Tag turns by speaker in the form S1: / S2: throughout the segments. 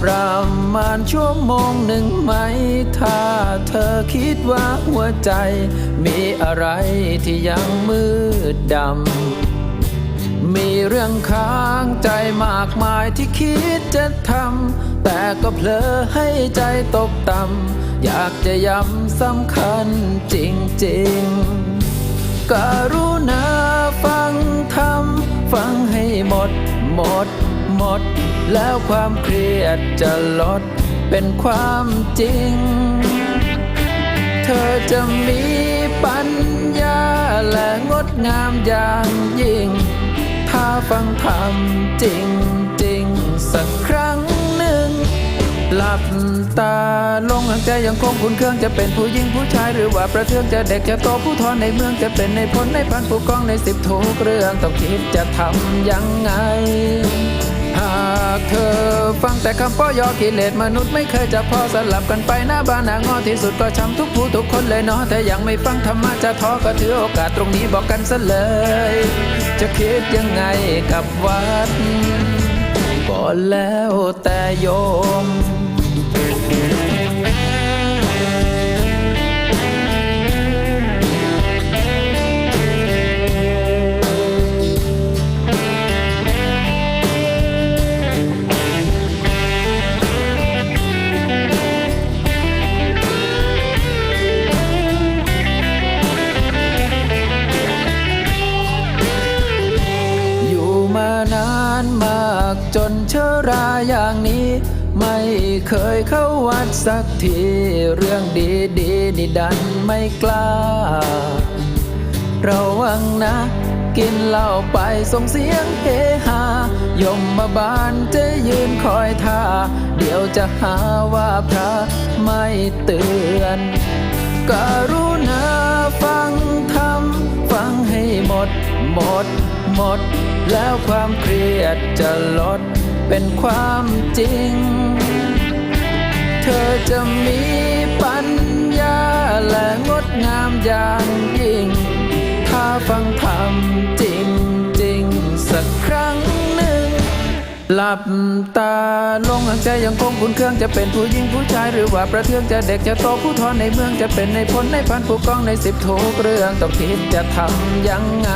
S1: ประมาณชั่วโมงหนึ่งไหม ถ้าเธอคิดว่าหัวใจ มีอะไรที่ยังมืดดำ มีเรื่องค้างใจมากมายที่คิดจะทำ แต่ก็เผลอให้ใจตกต่ำ อยากจะย้ำสำคัญจริงๆกรุณาฟังทำฟังให้หมดหมด หมด แล้วความเครียดจะลดเป็นความจริง เธอจะมีปัญญาและงดงามอย่างยิ่ง ถ้าฟังธรรมจริงจริงสักครั้งหนึ่ง หลับตาลงหายใจยังคงคุณเครื่องจะเป็นผู้หญิงผู้ชายหรือว่าประเทืองจะเด็กจะโตผู้ทอนในเมืองจะเป็นในพลในพันผู้กองในสิบทุกเรื่องต้องคิดจะทำยังไง หากเธอฟังแต่คำป้อยอกิเลสมนุษย์ไม่เคยจะพอสลับกันไปหน้าบ้านหน้างอที่สุดก็ช้ำทุกผู้ทุกคนเลยเนาะแต่ยังไม่ฟังธรรมะจะท้อก็ถือโอกาสตรงนี้บอกกันซะเลย จะคิดยังไงกับวัดก็แล้วแต่โยม จนเชราอย่างนี้ ไม่เคยเข้าวัดสักที เรื่องดีดีนี่ดันไม่กล้า ระวังนะ กินเหล้าไปส่งเสียงเฮฮายมมาบานจะยืนคอยท่า เดี๋ยวจะหาว่าพระไม่เตือนกรุณาฟังธรรมฟังให้หมดหมด หมด แล้วความเครียดจะลดเป็นความจริง เธอจะมีปัญญาและงดงามอย่างยิ่ง ถ้าฟังธรรมจริงจริงสักครั้งหนึ่ง หลับตาลงหายใจยังคงคุณเครื่องจะเป็นผู้หญิงผู้ชายหรือว่าประเทืองจะเด็กจะโตผู้ทอนในเมืองจะเป็นในพลในพันผู้กองในสิบทุกเรื่องต้องคิดจะทำยังไง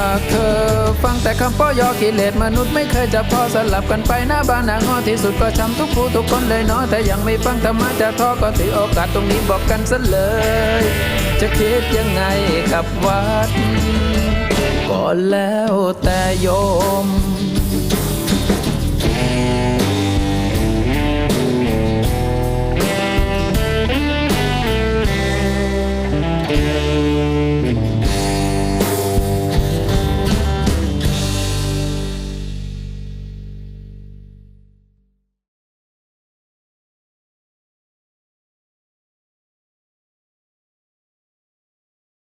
S1: ากเธอ ฟังแต่คำป้อยอกิเลสมนุษย์ไม่เคยจะพอสลับกันไปหน้าบ้านหน้างอที่สุดก็ช้ำทุกผู้ทุกคนเลยเนาะแต่ยังไม่ฟังธรรมะจะท้อก็ถือโอกาสตรงนี้บอกกันซะเลย จะคิดยังไงกับวัดก็แล้วแต่โยม